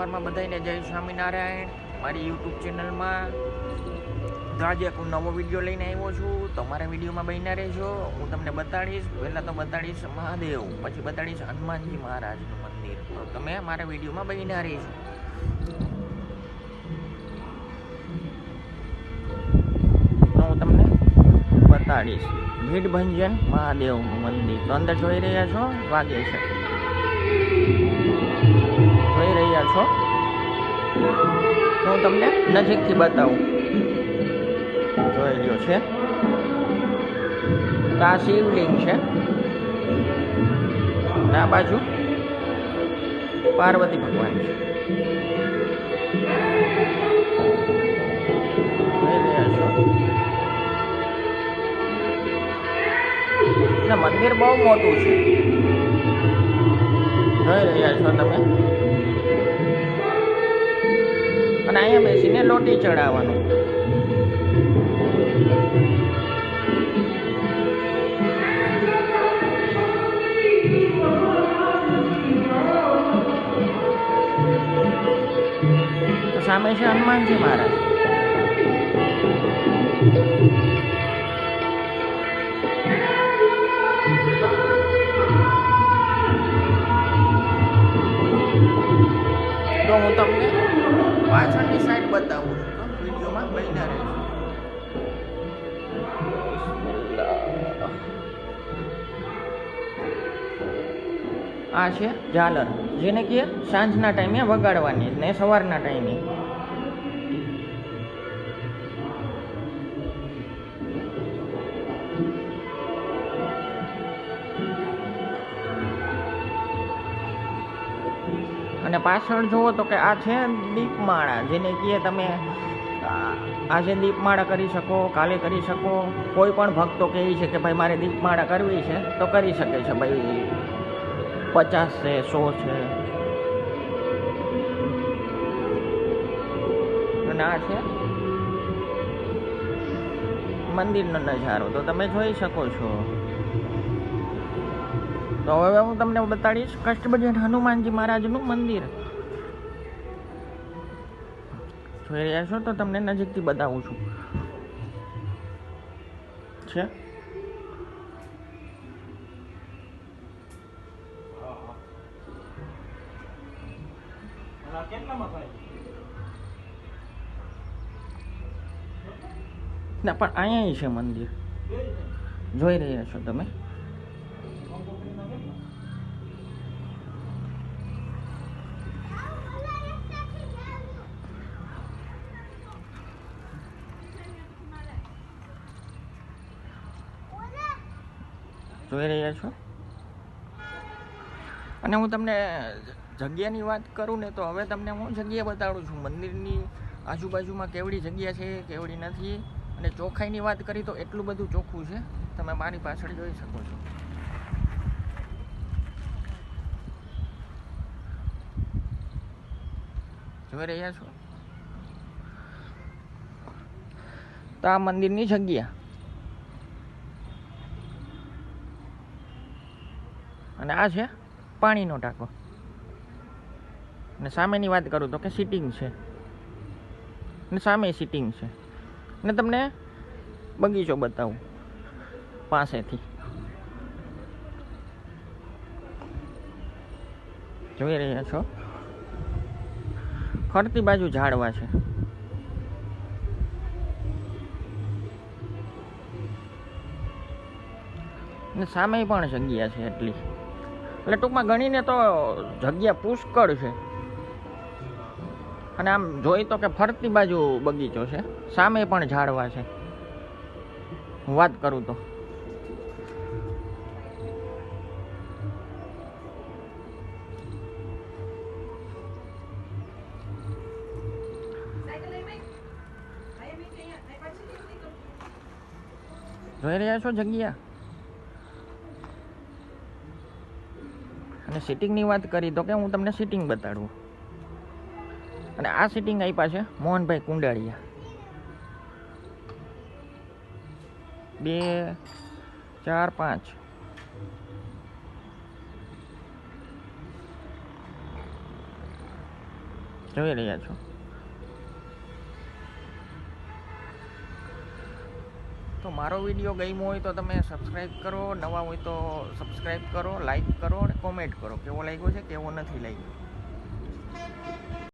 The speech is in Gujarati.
સવારમાં બધાને જય સ્વામિનારાયણ. મારી યુટ્યુબ ચેનલમાં તો આજે હું નવો વીડિયો લઈને આવ્યો છું. તો મારા વિડીયોમાં બન્યા રહેજો. હું તમને બતાડીશ. પહેલાં તો બતાડીશ મહાદેવ, પછી બતાડીશ હનુમાનજી મહારાજનું મંદિર. તો તમે મારા વિડીયોમાં બન્યા રહેજો. બતાડીશ. ભીડભંજન મહાદેવનું મંદિર. તો અંદર જોઈ રહ્યા છો? વાગે છે. હું તમને નજીકથી બતાવું. જોઈ રહ્યો છે. આ શિવલિંગ છે. આ બાજુ પાર્વતી ભગવાન છે. મંદિર બહુ મોટું છે. જોઈ રહ્યા છો તમે? બેસીને લોટી ચડાવવાનું. સામે છે હનુમાનજી મહારાજ. તો હું તમને પાછળની સાઈડ બતાવું છું તો વિડીયોમાં બન્યા રહેજો. આ છે ઝાલર, જેને કે સાંજના ટાઈમે વગાડવાની ને સવારના ટાઈમે અને પાછળ જુઓ તો કે આ છે દીપમાળા, જેને કહે તમે આજે દીપમાળા કરી શકો, કાલે કરી શકો, કોઈ પણ ભક્તો કહે છે કે ભાઈ મારે દીપમાળા કરવી છે, તો કરી શકે છે ભાઈ. પચાસ છે, સો છે. અને આ છે મંદિરનો નજારો, તો તમે જોઈ શકો છો. તો હવે હું તમને બતાડીશ કષ્ટભજન હનુમાનજી મહારાજનું મંદિર. જોઈ રહ્યા છો તો તમને નજીકથી બતાવું છું. છે? ના, પણ અહીંયા છે મંદિર. જોઈ રહ્યા છો તમે? જોઈ રહ્યા છો? અને હું તમને જગ્યાની વાત કરું ને તો હવે તમને હું જગ્યા બતાડું છું. મંદિરની આજુબાજુમાં કેવડી જગ્યા છે, કેવડી નથી. અને ચોખ્ખાઈની વાત કરી તો એટલું બધું ચોખ્ખું છે. તમે મારી પાછળ જોઈ શકો છો. જોઈ રહ્યા છો? તો આ મંદિરની જગ્યા. અને આ છે પાણીનો ટાંકો અને સામેની વાત કરું તો કે સિટિંગ છે. અને સામે સિટિંગ છે. અને તમને બગીચો બતાવું પાસેથી. જોઈ રહ્યા છો? ફરતી બાજુ ઝાડવા છે. ને સામે પણ જગ્યા છે એટલી. એટલે ટૂંકમાં ગણીને તો જગ્યા પુષ્કળ છે. અને આમ જોઈ તો કે ફરતી બાજુ બગીચો છે. સામે પણ ઝાડવા છે. હું વાત કરું તો. જોઈ રહ્યા છો જગ્યા? અને સિટિંગની વાત કરી તો કે હું તમને સિટિંગ બતાડું. અને આ સિટિંગ આપ્યા છે મોહનભાઈ કુંડાળિયા. બે, ચાર, પાંચ. જોઈ રહ્યા છો? તો મારો વીડિયો ગમ્યો હોય તો તમે સબસ્ક્રાઈબ કરો, નવા હોય તો સબસ્ક્રાઈબ કરો લાઈક કરો અને કોમેન્ટ કરો. કેવો લાગ્યો છે? કેવો નથી લાગ્યો?